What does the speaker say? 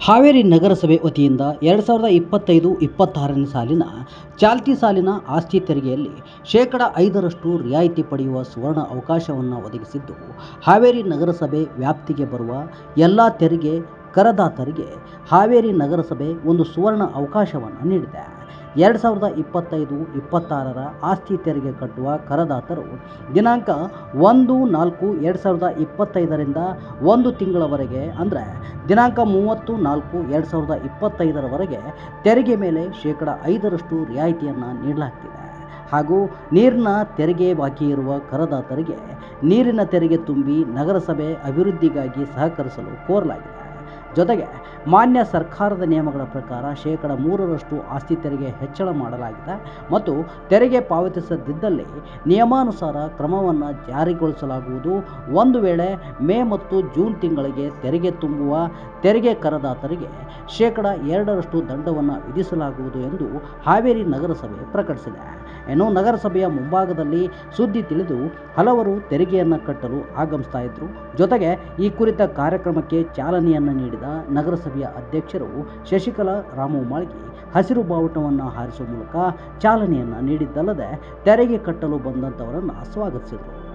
ಹಾವೇರಿ ನಗರಸಭೆ ವತಿಯಿಂದ ಎರಡು ಸಾವಿರದ ಇಪ್ಪತ್ತೈದು ಇಪ್ಪತ್ತಾರನೇ ಸಾಲಿನ ಚಾಲ್ತಿ ಸಾಲಿನ ಆಸ್ತಿ ತೆರಿಗೆಯಲ್ಲಿ ಶೇಕಡ ಐದರಷ್ಟು ರಿಯಾಯಿತಿ ಪಡೆಯುವ ಸುವರ್ಣ ಅವಕಾಶವನ್ನು ಒದಗಿಸಿದ್ದು, ಹಾವೇರಿ ನಗರಸಭೆ ವ್ಯಾಪ್ತಿಗೆ ಬರುವ ಎಲ್ಲ ತೆರಿಗೆ ಕರದಾತರಿಗೆ ಹಾವೇರಿ ನಗರಸಭೆ ಒಂದು ಸುವರ್ಣ ಅವಕಾಶವನ್ನು ನೀಡಿದೆ. ಎರಡು ಸಾವಿರದ ಇಪ್ಪತ್ತೈದು, ಇಪ್ಪತ್ತಾರರ ಆಸ್ತಿ ತೆರಿಗೆ ಕಟ್ಟುವ ಕರದಾತರು. ದಿನಾಂಕ ಒಂದು ನಾಲ್ಕು ಎರಡು ಸಾವಿರದ ಇಪ್ಪತ್ತೈದರಿಂದ ಒಂದು ತಿಂಗಳವರೆಗೆ ಅಂದರೆ ದಿನಾಂಕ ಮೂವತ್ತು ನಾಲ್ಕು ಎರಡು ಸಾವಿರದ ಇಪ್ಪತ್ತೈದರವರೆಗೆ ತೆರಿಗೆ ಮೇಲೆ ಶೇಕಡ ಐದರಷ್ಟು ರಿಯಾಯಿತಿಯನ್ನು ನೀಡಲಾಗ್ತಿದೆ. ಹಾಗೂ ನೀರಿನ ತೆರಿಗೆ ಬಾಕಿ ಇರುವ ಕರದಾತರಿಗೆ ನೀರಿನ ತೆರಿಗೆ ತುಂಬಿ ನಗರಸಭೆ ಅಭಿವೃದ್ಧಿಗಾಗಿ ಸಹಕರಿಸಲು ಕೋರಲಾಗಿದೆ. ಜೊತೆಗೆ ಮಾನ್ಯ ಸರ್ಕಾರದ ನಿಯಮಗಳ ಪ್ರಕಾರ ಶೇಕಡ ಮೂರರಷ್ಟು ಆಸ್ತಿ ತೆರಿಗೆ ಹೆಚ್ಚಳ ಮಾಡಲಾಗಿದೆ ಮತ್ತು ತೆರಿಗೆ ಪಾವತಿಸದಿದ್ದಲ್ಲಿ ನಿಯಮಾನುಸಾರ ಕ್ರಮವನ್ನು ಜಾರಿಗೊಳಿಸಲಾಗುವುದು. ಒಂದು ವೇಳೆ ಮೇ ಮತ್ತು ಜೂನ್ ತಿಂಗಳಿಗೆ ತೆರಿಗೆ ತುಂಬುವ ತೆರಿಗೆ ಕರದಾತರಿಗೆ ಶೇಕಡ ಎರಡರಷ್ಟು ದಂಡವನ್ನು ವಿಧಿಸಲಾಗುವುದು ಎಂದು ಹಾವೇರಿ ನಗರಸಭೆ ಪ್ರಕಟಿಸಿದೆ. ಇನ್ನು ನಗರಸಭೆಯ ಮುಂಭಾಗದಲ್ಲಿ ಸುದ್ದಿ ತಿಳಿದು ಹಲವರು ತೆರಿಗೆಯನ್ನು ಕಟ್ಟಲು ಆಗಮಿಸ್ತಾ ಇದ್ರು. ಜೊತೆಗೆ ಈ ಕುರಿತ ಕಾರ್ಯಕ್ರಮಕ್ಕೆ ಚಾಲನೆಯನ್ನು ನೀಡಿದ ನಗರಸಭೆಯ ಅಧ್ಯಕ್ಷರು ಶಶಿಕಲಾ ರಾಮು ಮಾಳಿಗೆ ಹಸಿರು ಬಾವುಟವನ್ನು ಹಾರಿಸುವ ಮೂಲಕ ಚಾಲನೆಯನ್ನು ನೀಡಿದ್ದಲ್ಲದೆ ತೆರಿಗೆ ಕಟ್ಟಲು ಬಂದಂಥವರನ್ನು ಸ್ವಾಗತಿಸಿದರು.